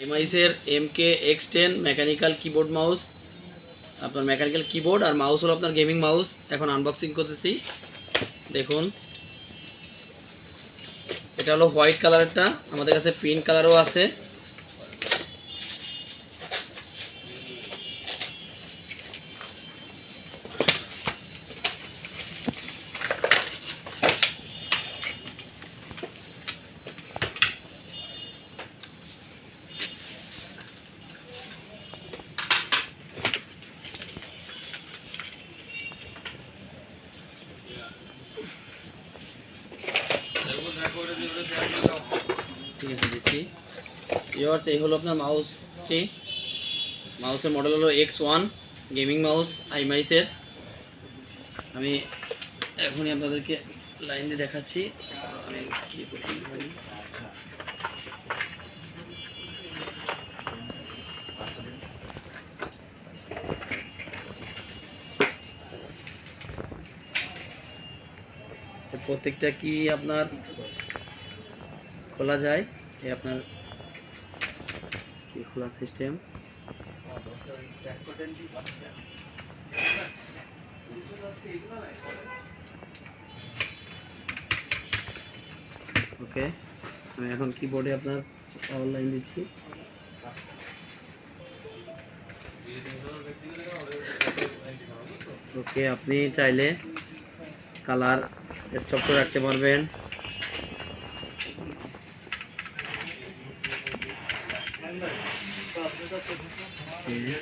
এমআইসের M K X ten mechanical keyboard mouse আপনার mechanical keyboard আর mouse হলো আপনার গেমিং মাউস এখন আনবক্সিং করতেছি। দেখুন। এটা হলো হোয়াইট কালারেরটা আমাদের কাছে পিঙ্ক কালারও আছে। ঠিক আছে, দিচ্ছি। ইয়ার্স এই হলো আপনার মাউসটি মাউসের মডেল হলো এক্স ওয়ান গেমিং মাউস আইমাইসের আমি এখনই আপনাদেরকে লাইন দিয়ে দেখাচ্ছি। কি প্রত্যেকটা কি আপনার খোলা যায়, এই আপনার কি খোলা সিস্টেম ওকে আমি এখন কিবোর্ডে আপনার অনলাইন দিচ্ছি। ওকে আপনি চাইলে কালার স্টপ করে রাখতে পারবেন। Oh, yeah.